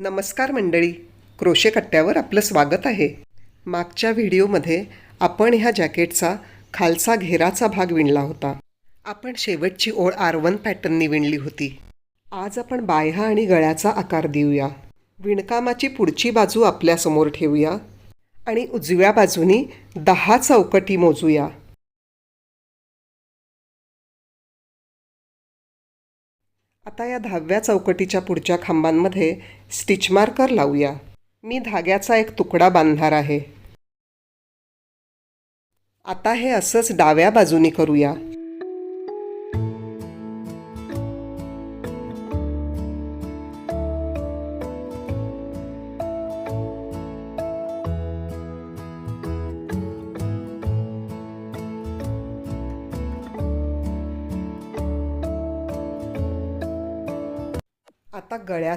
नमस्कार मंडळी क्रोशे कट्ट्यावर आपलं स्वागत आहे. मागच्या व्हिडिओमध्ये आपण ह्या जॅकेटचा खालचा घेराचा भाग विणला होता. आपण शेवटची ओळ आर वन पॅटर्ननी विणली होती. आज आपण बाह्या आणि गळ्याचा आकार देऊया. विणकामाची पुढची बाजू आपल्यासमोर ठेवूया आणि उजव्या बाजूनी दहा चौकटी मोजूया. आता या दहाव्या चौकटीच्या पुढच्या खांबांमध्ये स्टिच मार्कर लावूया. मी धाग्याचा एक तुकडा बांधणार आहे. आता हे असंच डाव्या बाजूनी करूया.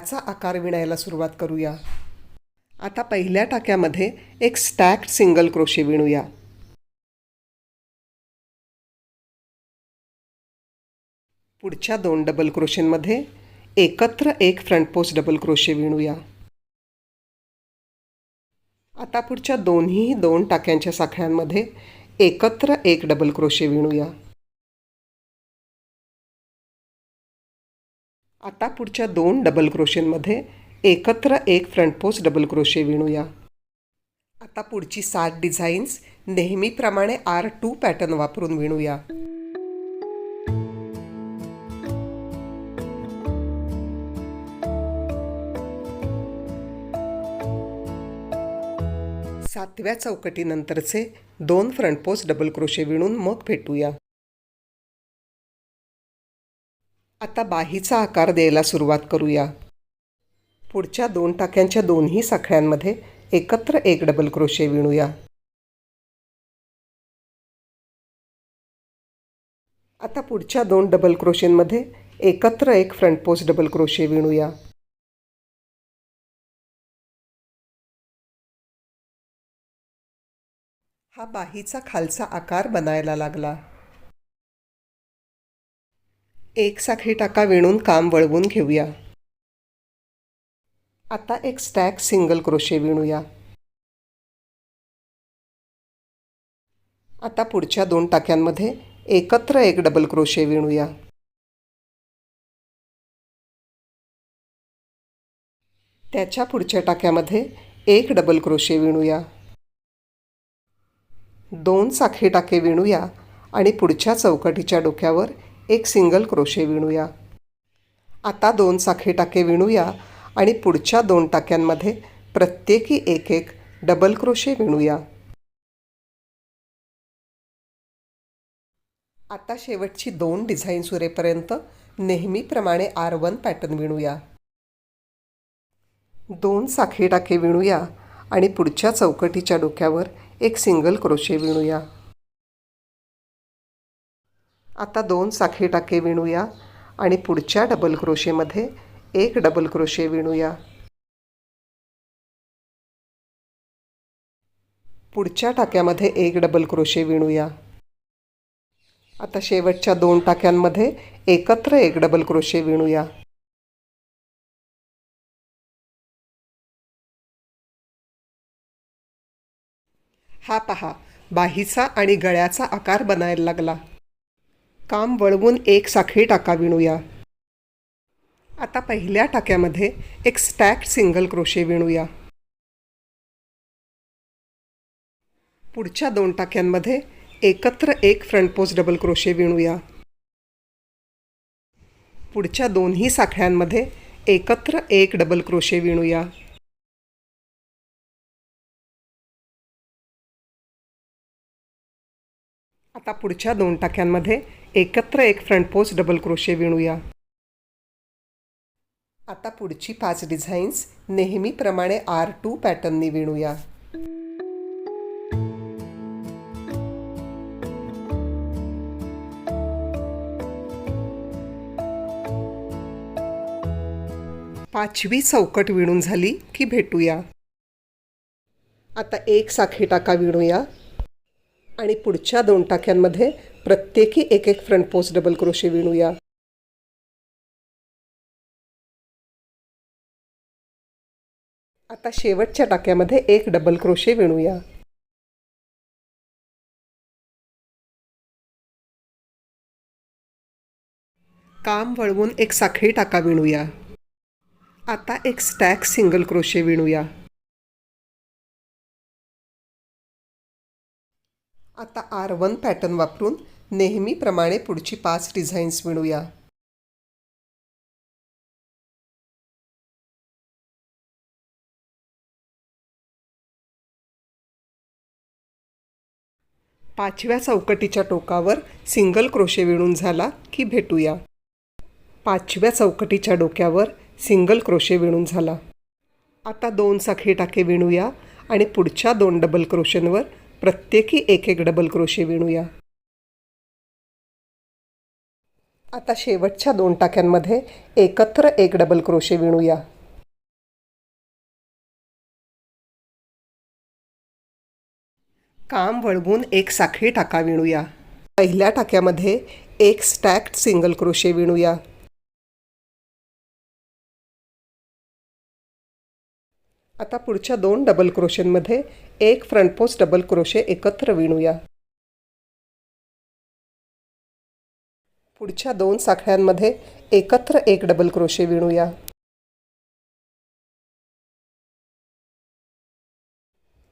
आता आकार विणायला सुरुवात करूया. आता पहिल्या टाक्यामध्ये एक स्टॅक्ड सिंगल क्रोशे विणूया. पुढच्या दोन डबल क्रोशेंमध्ये एकत्र एक फ्रंट पोस्ट डबल क्रोशे विणूया. आता पुढच्या दोन्ही दोन टाक्यांच्या साखळ्यांमध्ये एकत्र एक डबल क्रोशे विणूया. आता पुढच्या दोन डबल क्रोशेंमध्ये एकत्र एक फ्रंट पोस्ट डबल क्रोशे विणूया. आता पुढची सात डिझाईन्स नेहमीप्रमाणे आर टू पॅटर्न वापरून विणूया. सातव्या चौकटीनंतरचे दोन फ्रंट पोस्ट डबल क्रोशे विणून मग भेटूया. आता बाहीचा आकार द्यायला सुरुवात करूया. पुढच्या दोन टाक्यांच्या दोन्ही साखळ्यांमध्ये एकत्र एक डबल क्रोशे विणूया. आता पुढच्या दोन डबल क्रोशेंमध्ये एकत्र एक फ्रंट पोस्ट डबल क्रोशे विणूया. हा बाहीचा खालचा आकार बनायला लागला. एक साखळी टाका विणून काम वळवून घेऊया. आता एक स्टॅक सिंगल क्रोशे विणूया. आता पुढच्या दोन टाक्यांमध्ये एकत्र एक डबल क्रोशे विणूया. त्याच्या पुढच्या टाक्यामध्ये एक डबल क्रोशे विणूया. दोन साखळी टाके विणूया आणि पुढच्या चौकटीच्या डोक्यावर एक सिंगल क्रोशे विणूया. आता दोन साखळी टाके विणूया आणि पुढच्या दोन टाक्यांमध्ये प्रत्येकी एक एक डबल क्रोशे विणूया. आता शेवटची दोन डिझाईन सुरेपर्यंत नेहमीप्रमाणे आर वन पॅटर्न विणूया. दोन साखळी टाके विणूया आणि पुढच्या चौकटीच्या डोक्यावर एक सिंगल क्रोशे विणूया. आता दोन साखळी टाके विणूया आणि पुढच्या डबल क्रोशेमध्ये एक डबल क्रोशे विणूया. पुढच्या टाक्यामध्ये एक डबल क्रोशे विणूया. आता शेवटच्या दोन टाक्यांमध्ये एकत्र एक डबल क्रोशे विणूया. हा पहा बाहीचा आणि गळ्याचा आकार बनायला लागला. काम वळवून एक साखळी टाका विणूया. आता पहिल्या टाक्यामध्ये एक स्टॅक सिंगल क्रोशे विणूया. पुढच्या दोन टाक्यांमध्ये एकत्र एक फ्रंट पोस्ट डबल क्रोशे विणूया. पुढच्या दोन्ही साखळ्यांमध्ये एकत्र एक डबल क्रोशे विणूया. आता पुढच्या दोन टाक्यांमध्ये एकत्र एक फ्रंट पोस्ट डबल क्रोशे विणूया. आता पुढची पाच डिझाईन्स नेहमीप्रमाणे आर टू पॅटर्ननी विणूया. पाचवी चौकट विणून झाली की भेटूया. आता एक साखळी टाका विणूया. आणि पुढच्या दोन टाक्यांमध्ये प्रत्येकी एक एक फ्रंट पोस्ट डबल क्रोशे विणूया आता शेवटच्या टाक्यामध्ये एक डबल क्रोशे विणूया काम वळवून एक साखळी टाका विणूया. आता एक स्टॅक सिंगल क्रोशे विणूया आता आर वन पॅटर्न वापरून नेहमीप्रमाणे पुढची पाच डिझाईन्स मिळूया. पाचव्या चौकटीच्या टोकावर सिंगल क्रोशे विणून झाला की भेटूया. पाचव्या चौकटीच्या डोक्यावर सिंगल क्रोशे विणून झाला. आता दोन साखळी टाके विणूया आणि पुढच्या दोन डबल क्रोशेंवर प्रत्येकी एक एक डबल क्रोशे विणूया. आता शेवटच्या दोन टाक्यांमध्ये एकत्र एक डबल क्रोशे विणूया. काम वळवून एक साखळी टाका विणूया. पहिल्या टाक्यामध्ये एक स्टॅक्ड सिंगल क्रोशे विणूया. आता पुढच्या दोन डबल क्रोशनमध्ये एक फ्रंट पोस्ट डबल क्रोशे एकत्र विणूया. पुढच्या दोन साखळ्यांमध्ये एकत्र एक डबल क्रोशे विणूया.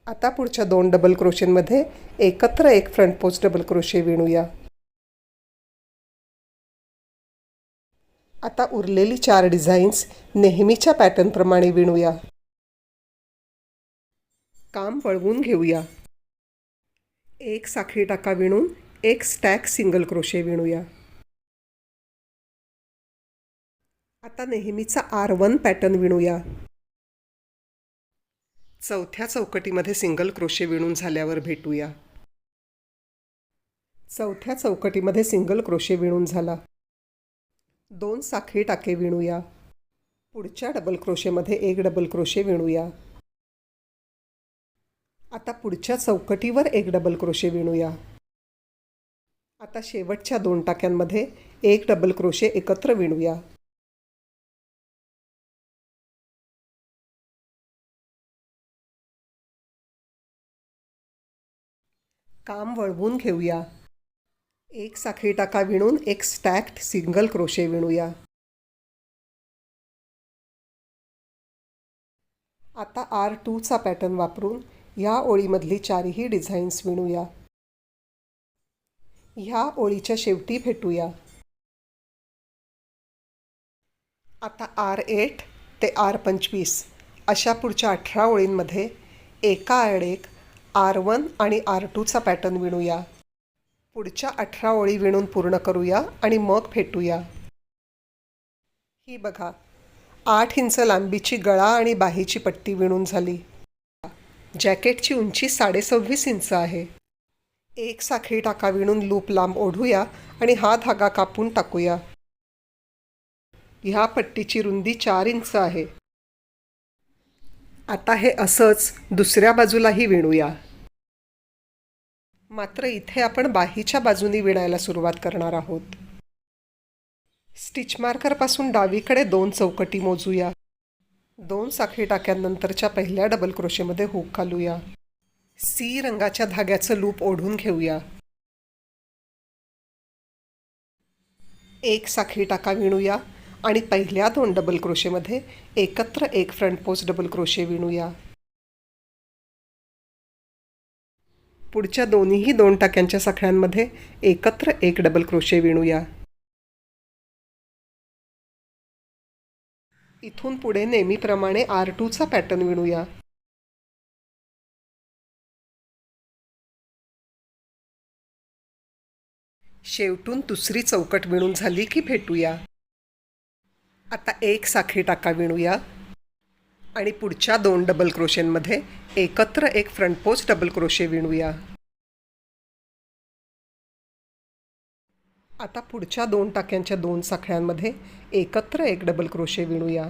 आता पुढच्या दोन डबल क्रोशनमध्ये एकत्र एक फ्रंट पोस्ट डबल क्रोशे विणूया. आता उरलेली चार डिझाईन्स नेहमीच्या पॅटर्नप्रमाणे विणूया. काम वळवून घेऊया. एक साखळी टाका विणून एक स्टॅक सिंगल क्रोशे विणूया. आता नेहमीचा आर वन पॅटर्न विणूया. चौथ्या चौकटीमध्ये सिंगल क्रोशे विणून झाल्यावर भेटूया. चौथ्या चौकटीमध्ये सिंगल क्रोशे विणून झाला. दोन साखळी टाके विणूया. पुढच्या डबल क्रोशेमध्ये एक डबल क्रोशे विणूया. आता पुढच्या चौकटीवर एक डबल क्रोशे विणूया. आता शेवटच्या दोन टाक्यांमध्ये एक डबल क्रोशे एकत्र विणूया. काम वळवून घेऊया. एक साखळी टाका विणून एक स्टॅक्ड सिंगल क्रोशे विणूया. आता आर टूचा पॅटर्न वापरून ह्या ओळीमधली चारही डिझाईन्स विणूया. ह्या ओळीच्या शेवटी भेटूया. आता आर एट ते आर पंचवीस अशा पुढच्या अठरा ओळींमध्ये एका आड एक आर वन आणि आर टूचा पॅटर्न विणूया. पुढच्या अठरा ओळी विणून पूर्ण करूया आणि मग भेटूया ही बघा आठ इंच लांबीची गळा आणि बाहीची पट्टी विणून झाली. जॅकेटची उंची साडेसव्वीस इंच आहे. एक साखळी टाका विणून लूप लांब ओढूया आणि हा धागा कापून टाकूया. ह्या पट्टीची रुंदी चार इंच आहे. आता हे असंच दुसऱ्या बाजूलाही विणूया. मात्र इथे आपण बाहीच्या बाजूनी विणायला सुरुवात करणार आहोत. स्टिच मार्करपासून डावीकडे दोन चौकटी मोजूया. दोन साखळी टाक्यांनंतरच्या पहिल्या डबल क्रोशेमध्ये हुक घालूया. सी रंगाच्या धाग्याचं लूप ओढून घेऊया. एक साखळी टाका विणूया आणि पहिल्या दोन डबल क्रोशेमध्ये एकत्र एक फ्रंट पोस्ट डबल क्रोशे विणूया. पुढच्या दोन्हीही दोन टाक्यांच्या साखळ्यांमध्ये एकत्र एक डबल क्रोशे विणूया. इथून पुढे नेहमीप्रमाणे आर टूचा पॅटर्न विणूया. शेवटून दुसरी चौकट विणून झाली की भेटूया. आता एक साखळी टाका विणूया. आणि पुढच्या दोन डबल क्रोशेंमध्ये एकत्र एक फ्रंट पोस्ट डबल क्रोशे विणूया. आता पुढच्या दोन टाक्यांच्या दोन साखळ्यांमध्ये एकत्र एक डबल क्रोशे विणूया.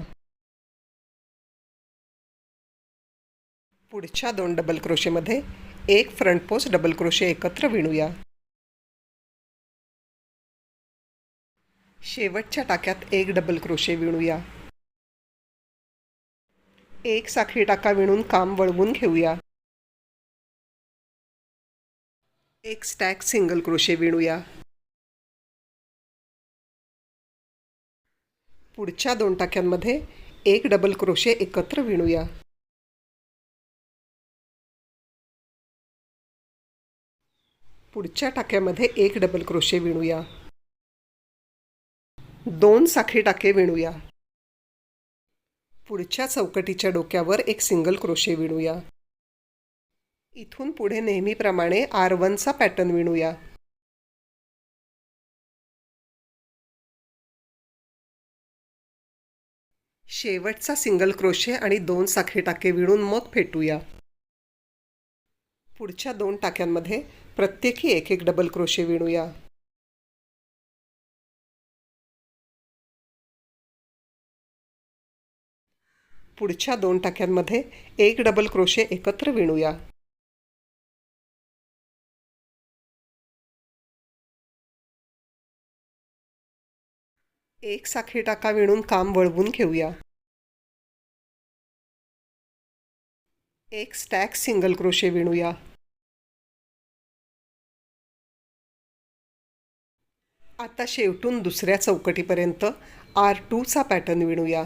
पुढच्या दोन डबल क्रोशेमध्ये एक फ्रंट पोस्ट डबल क्रोशे एकत्र विणूया. शेवटच्या टाक्यात एक डबल क्रोशे विणूया. एक साखळी टाका विणून काम वळवून घेऊया. एक स्टॅक सिंगल क्रोशे विणूया. पुढच्या दोन टाक्यांमध्ये एक डबल क्रोशे एकत्र विणूया. पुढच्या टाक्यामध्ये एक डबल क्रोशे विणूया. दोन साखळी टाके विणूया. पुढच्या चौकटीच्या डोक्यावर एक सिंगल क्रोशे विणूया. इथून पुढे नेहमीप्रमाणे आर वनचा पॅटर्न विणूया. शेवटचा सिंगल क्रोशे आणि दोन साखळी टाके विणून मग फेटूया. पुढच्या दोन टाक्यांमध्ये प्रत्येकी एक एक डबल क्रोशे विणूया. पुढच्या दोन टाक्यांमध्ये एक डबल क्रोशे एकत्र विणूया. एक साखळी टाका विणून काम वळवून घेऊया. एक स्टॅक सिंगल क्रोशे विणूया. आता शेवटून दुसऱ्या चौकटीपर्यंत आर टूचा पॅटर्न विणूया.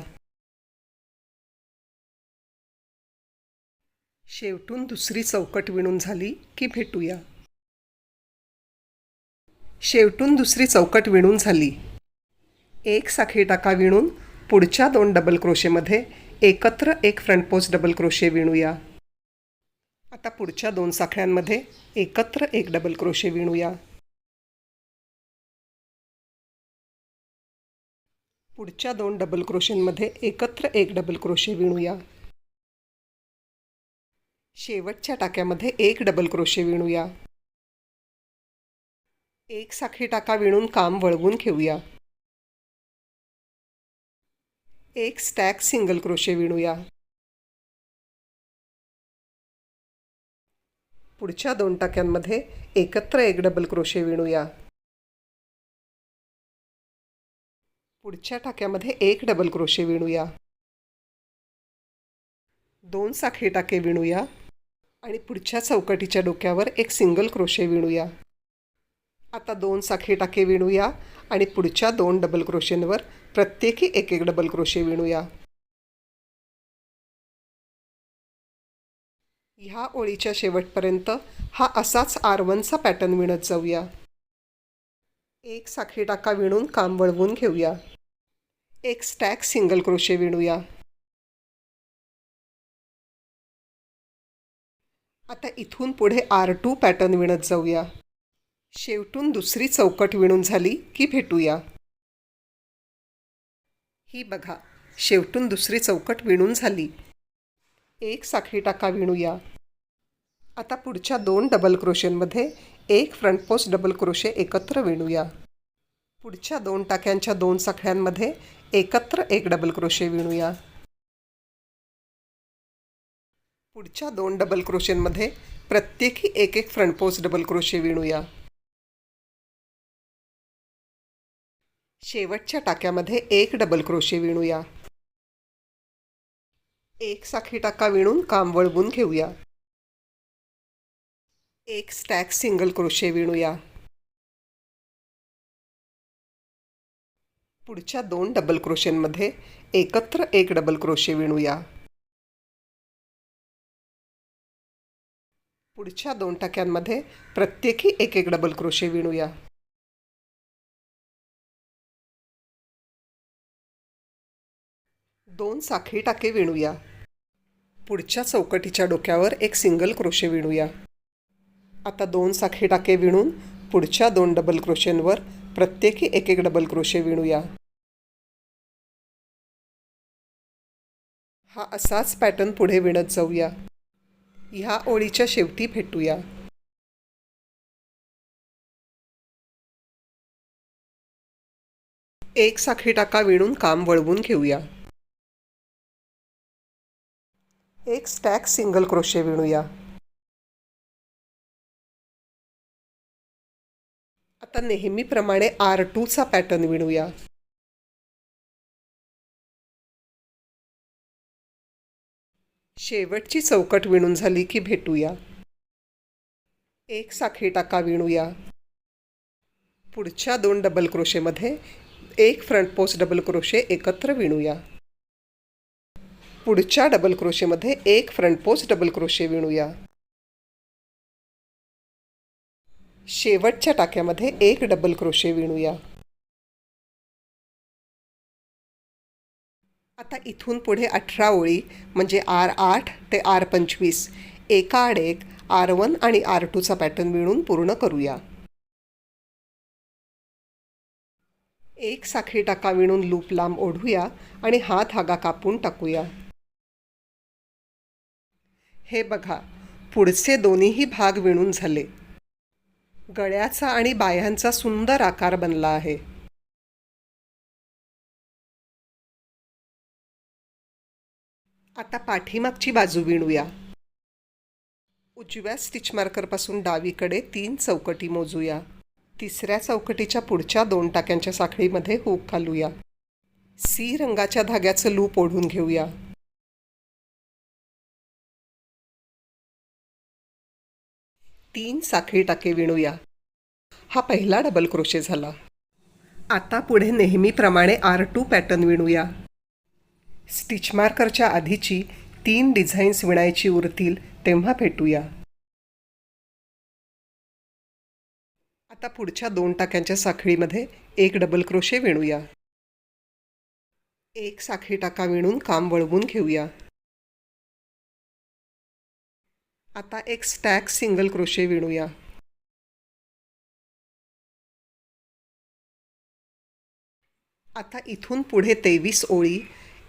शेवटून दुसरी चौकट विणून झाली की भेटूया. शेवटून दुसरी चौकट विणून झाली. एक साखळी टाका विणून पुढच्या दोन डबल क्रोशेमध्ये एकत्र एक फ्रंट पोस्ट डबल क्रोशे विणूया. आता पुढच्या दोन साखळ्यांमध्ये एकत्र एक डबल क्रोशे विणूया. पुढच्या दोन डबल क्रोशेंमध्ये एकत्र एक डबल क्रोशे विणूया. शेवटच्या टाक्यामध्ये एक डबल क्रोशे विणूया. एक साखळी टाका विणून काम वळवून घेऊया. एक स्टॅक सिंगल क्रोशे विणूया. पुढच्या दोन टाक्यांमध्ये एकत्र एक डबल क्रोशे विणूया. पुढच्या टाक्यामध्ये एक डबल क्रोशे विणूया. दोन साखळी टाके विणूया आणि पुढच्या चौकटीच्या डोक्यावर एक सिंगल क्रोशे विणूया. आता दोन साखळी टाके विणूया आणि पुढच्या दोन डबल क्रोशेंवर प्रत्येकी एक एक डबल क्रोशे विणूया. ह्या ओळीच्या शेवटपर्यंत हा असाच आर वनचा पॅटर्न विणत जाऊया. एक साखळी टाका विणून काम वळवून घेऊया. एक स्टॅक सिंगल क्रोशे विणूया. आता इथून पुढे आर टू पॅटर्न विणत जाऊया. शेवटून दुसरी चौकट विणून झाली की भेटूया. ही बघा शेवटून दुसरी चौकट विणून झाली. एक साखळी टाका विणूया. आता पुढच्या दोन डबल क्रोशेंमध्ये एक फ्रंट पोस्ट डबल क्रोशे एकत्र विणूया. पुढच्या दोन टाक्यांच्या दोन साखळ्यांमध्ये एकत्र एक डबल क्रोशे विणूया. पुढच्या दोन डबल क्रोशेंमध्ये प्रत्येकी एक एक फ्रंट पोस्ट डबल क्रोशे विणूया. शेवटच्या टाक्यामध्ये एक डबल क्रोशे विणूया. एक साखळी टाका विणून काम वळवून घेऊया. एक स्टॅक सिंगल क्रोशे विणूया. पुढच्या दोन डबल क्रोशेंमध्ये एकत्र एक डबल क्रोशे विणूया. पुढच्या दोन टाक्यांमध्ये प्रत्येकी एक एक डबल क्रोशे विणूया. दोन साखळी टाके विणूया. पुढच्या चौकटीच्या डोक्यावर एक सिंगल क्रोशे विणूया. आता दोन साखळी टाके विणून पुढच्या दोन डबल क्रोशेंवर प्रत्येकी एक एक डबल क्रोशे विणूया. हा असाच पॅटर्न पुढे विणत जाऊया. ह्या ओळीच्या शेवटी भेटूया एक साखळी टाका विणून काम वळवून घेऊया. एक स्टॅक सिंगल क्रोशे विणूया. आता नेहमीप्रमाणे आर टूचा पॅटर्न विणूया. शेवटची चौकट विणून झाली की भेटूया. एक साखळी टाका विणूया. पुढच्या दोन डबल क्रोशेमध्ये एक फ्रंट पोस्ट डबल क्रोशे एकत्र विणूया. पुढच्या डबल क्रोशेमध्ये एक फ्रंट पोस्ट डबल क्रोशे विणूया. शेवटच्या टाक्यामध्ये एक डबल क्रोशे विणूया. आता इथून पुढे अठरा ओळी म्हणजे आर आठ ते आर पंचवीस एका आड एक आर वन आणि आर टूचा पॅटर्न विणून पूर्ण करूया. एक साखळी टाका विणून लूप लांब ओढूया आणि हा धागा कापून टाकूया. हे बघा पुढचे दोन्हीही भाग विणून झाले. गळ्याचा आणि बायांचा सुंदर आकार बनला आहे. आता पाठीमागची बाजू विणूया. उजव्या स्टिच मार्करपासून डावीकडे तीन चौकटी मोजूया. तिसऱ्या चौकटीच्या पुढच्या दोन टाक्यांच्या साखळीमध्ये हूक घालूया. सी रंगाच्या धाग्याचं लूप ओढून घेऊया. तीन साखळी टाके विणूया. हा पहिला डबल क्रोशे झाला. आता पुढे नेहमीप्रमाणे आर टू पॅटर्न विणूया. स्टिच मार्करच्या आधीची तीन डिझाईन्स विणायची उरतील तेव्हा भेटूया. आता पुढच्या दोन टाक्यांच्या साखळीमध्ये एक डबल क्रोशे विणूया. एक साखळी टाका विणून काम वळवून घेऊया. आता एक स्टॅक सिंगल क्रोशे विणूया. आता इथून पुढे तेवीस ओळी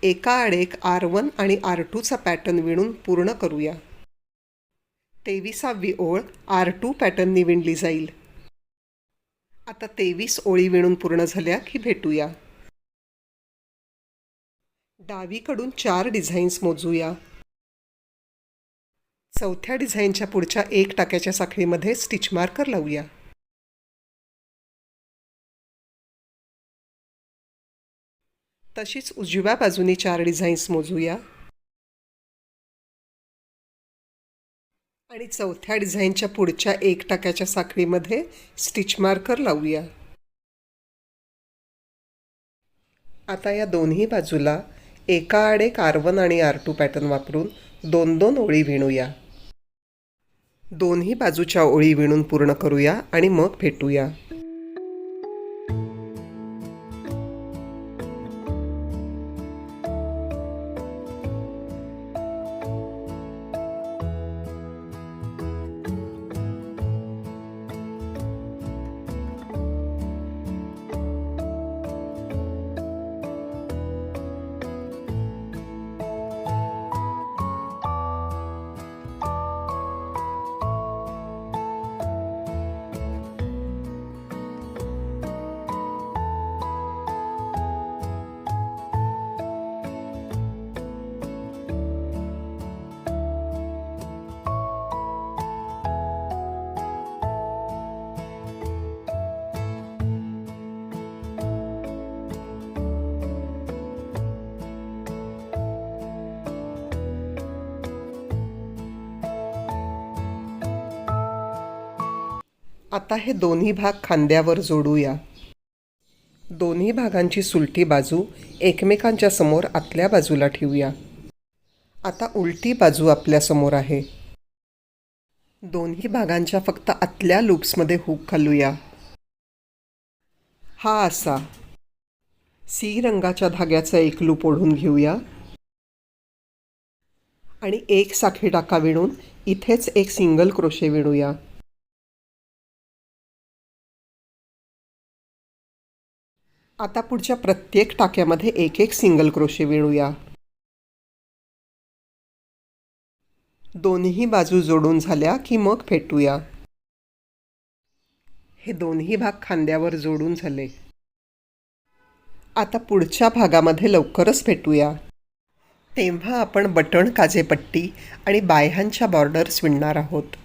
एका आडेक आर वन आणि आर टूचा पॅटर्न विणून पूर्ण करूया. तेविसावी ओळ आर टू पॅटर्ननी विणली जाईल. आता तेवीस ओळी विणून पूर्ण झाल्या की भेटूया. डावीकडून चार डिझाईन्स मोजूया. चौथ्या डिझाईनच्या पुढच्या एक टाक्याच्या साखळीमध्ये स्टिच मार्कर लावूया. तशीच उजव्या बाजूनी चार डिझाईन्स मोजूया. आणि चौथ्या डिझाईनच्या पुढच्या एक टाक्याच्या साखळीमध्ये स्टिच मार्कर लावूया. आता या दोन्ही बाजूला एका आडे कार्वन आणि आर टू पॅटर्न वापरून दोन दोन ओळी विणूया. दोन्ही बाजूच्या ओळी विणून पूर्ण करूया आणि मग भेटूया आता हे दोन्ही भाग खांद्यावर जोडूया. दोन्ही भागांची सुलटी बाजू एकमेकांच्या समोर आतल्या बाजूला ठेवूया. आता उलटी बाजू आपल्यासमोर आहे. दोन्ही भागांच्या फक्त आतल्या लूप्समध्ये हुक घालूया. हा असा. सी रंगाच्या धाग्याचा एक लूप ओढून घेऊया. आणि एक साखळी टाका विणून इथेच एक सिंगल क्रोशे विणूया. आता पुढच्या प्रत्येक टाक्यामध्ये एक एक सिंगल क्रोशे विणूया दोन्ही बाजू जोडून झाल्या की मग फेटूया. हे दोन्ही भाग खांद्यावर जोडून झाले. आता पुढच्या भागामध्ये लवकरच भेटूया तेव्हा आपण बटण काजेपट्टी आणि बाह्यांच्या बॉर्डर्स विणणार आहोत.